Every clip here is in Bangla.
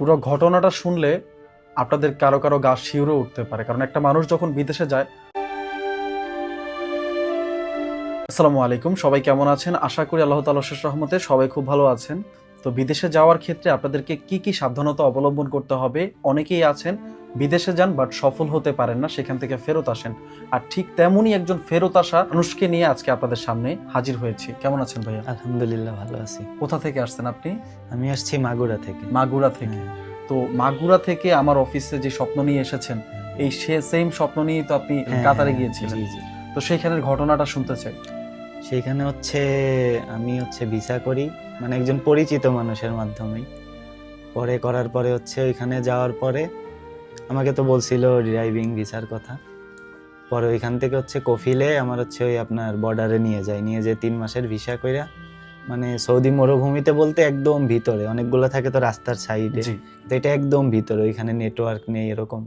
পুরো ঘটনাটা শুনলে আপনাদের কারও কারও গা শিউরে উঠতে পারে। কারণ একটা মানুষ যখন বিদেশে যায়, আসসালামু আলাইকুম, সবাই কেমন আছেন? আশা করি আল্লাহ তাল শেষ রহমতে সবাই খুব ভালো আছেন। তো বিদেশে যাওয়ার ক্ষেত্রে আপনাদেরকে কি কি সাবধানতা অবলম্বন করতে হবে? অনেকেই আছেন বিদেশে যান বাট সফল হতে পারেন না সেখান থেকে ফেরত আসেন। আর ঠিক তেমনই একজন ফেরত আসা মানুষকে নিয়ে আজকে আপনাদের সামনে হাজির হয়েছি। কেমন আছেন ভাইয়া? আলহামদুলিল্লাহ ভালো আছি। কোথা থেকে আসছেন আপনি? আমি আসছি মাগুরা থেকে। মাগুরা থেকে। হ্যাঁ, তো মাগুরা থেকে আমার অফিসে যে স্বপ্ন নিয়ে এসেছেন এই সে সেম স্বপ্ন নিয়েই তো আপনি হ্যাঁ, কাতারে হ্যাঁ, গিয়েছিলেন। তো সেইখানের ঘটনাটা শুনতে চাই। সেইখানে হচ্ছে আমি হচ্ছে ভিসা করি মানে একজন পরিচিত মানুষের মাধ্যমেই। পরে করার পরে হচ্ছে ওইখানে যাওয়ার পরে আমাকে তো বলছিল ড্রাইভিং ভিসার কথা। পরে ওইখান থেকে হচ্ছে কফিলে আমার হচ্ছে ওই আপনার বর্ডারে নিয়ে যায়। নিয়ে যে তিন মাসের ভিসা কইরা মানে সৌদি মরুভূমিতে বলতে একদম ভিতরে। অনেকগুলো থাকে তো রাস্তার সাইডে তো এটা একদম ভিতরে। ওইখানে নেটওয়ার্ক নেই এরকম।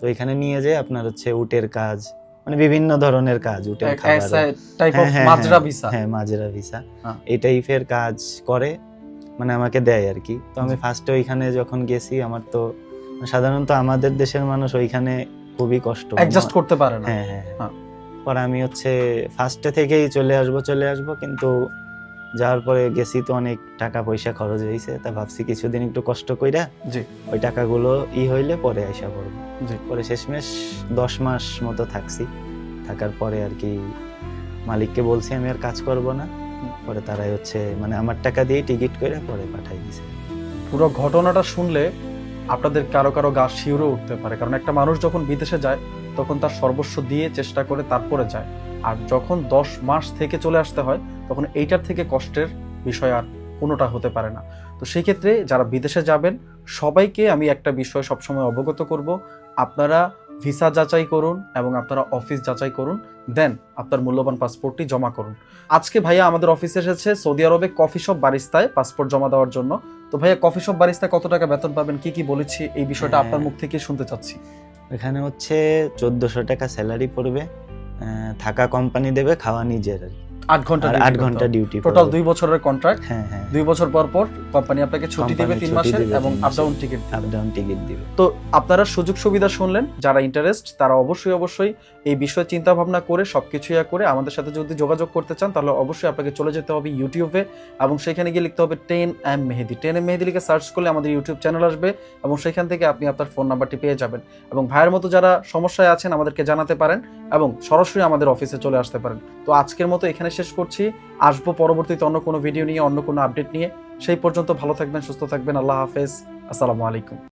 তো এখানে নিয়ে যে আপনার হচ্ছে উটের কাজ মানে বিভিন্ন ধরনের কাজ উটের খাবার হ্যাঁ, হ্যাঁ, মাজরা ভিসা হ্যাঁ মাজরা ভিসা হ্যাঁ। এই টাইপের কাজ করে মানে আমাকে দেয় আর কি। তো আমি ফার্স্টে ওইখানে যখন গেছি আমার তো সাধারণত আমাদের দেশের মানুষ ওইখানে খুবই কষ্ট অ্যাডজাস্ট করতে পারে না। হ্যাঁ হ্যাঁ হ্যাঁ। হ্যাঁ। পরে আমি হচ্ছে ফার্স্টে থেকেই চলে আসব চলে আসব কিন্তু যাওয়ার পরে গেছি তো অনেক টাকা পয়সা খরচ হয়েছে তা ভাবছি কিছুদিন একটু কষ্ট কইরা জি। ওই টাকাগুলো ই হইলে পরে আইসা পড়ব। জি। পরে শেষমেশ দশ মাস মতো থাকছি। থাকার পরে আর কি মালিককে বলছি আমি আর কাজ করব না। পরে তারাই হচ্ছে মানে আমার টাকা দিয়ে টিকিট করে পরে পাঠাই দিছে। পুরো ঘটনাটা শুনলে আপনাদের কারও কারও গা শিউরে উঠতে পারে। কারণ একটা মানুষ যখন বিদেশে যায়, তখন তার সর্বস্ব দিয়ে চেষ্টা করে তারপরে যায়। আর যখন দশ মাস থেকে চলে আসতে হয়, তখন এইটার থেকে কষ্টের বিষয় আর কোনোটা হতে পারে না। তো সেই ক্ষেত্রে যারা বিদেশে যাবেন, সবাইকে আমি একটা বিষয় সবসময় অবগত করব। আপনারা ভিসা যাচাই করুন এবং আপনারা অফিস যাচাই করুন। দেন আপনার মূল্যবান পাসপোর্টটি জমা করুন। আজকে ভাইয়া আমাদের অফিসে এসেছে সৌদি আরবে কফি শপ বারিস্তায় পাসপোর্ট জমা দেওয়ার জন্য। তো ভাইয়া কফি শপ বারিস্তা কত টাকা বেতন পাবেন কি কি বলেছি এই বিষয়টা হ্যাঁ। আপনার মুখ থেকে শুনতে চাচ্ছি এখানে হচ্ছে চোদ্দশো টাকা স্যালারি পড়বে থাকা কোম্পানি দেবে খাওয়া নিজের আর কি। আট ঘণ্টা আট ঘণ্টা ডিউটি টোটাল দুই বছরের কন্ট্রাক্ট হ্যাঁ হ্যাঁ। দুই বছর পর পর কোম্পানি আপনাকে ছুটি দিবে তিন মাসের এবং up down ticket up down ticket দিবে। তো আপনারা সুযোগ সুবিধা শুনলেন যারা ইন্টারেস্ট তারা অবশ্যই অবশ্যই এই বিষয়ে চিন্তা ভাবনা করে সবকিছু ইয়া করে আমাদের সাথে যদি যোগাযোগ করতে চান তাহলে অবশ্যই আপনাকে চলে যেতে হবে ইউটিউবে এবং সেখানে গিয়ে লিখতে হবে ten M Mehedi ten M Mehedi লিখে সার্চ করলে আমাদের ইউটিউব চ্যানেল আসবে এবং সেখান থেকে আপনি আপনার ফোন নাম্বারটি পেয়ে যাবেন। এবং ভাইয়ের মতো যারা সমস্যায় আছেন আমাদেরকে জানাতে পারেন এবং সরাসরি আমাদের অফিসে চলে আসতে পারেন। তো আজকের মতো এখানে শেষ করছি। আসব পরবর্তীতে অন্য কোনো ভিডিও নিয়ে, অন্য কোনো আপডেট নিয়ে। সেই পর্যন্ত ভালো থাকবেন, সুস্থ থাকবেন। আল্লাহ হাফেজ। আসসালামু আলাইকুম।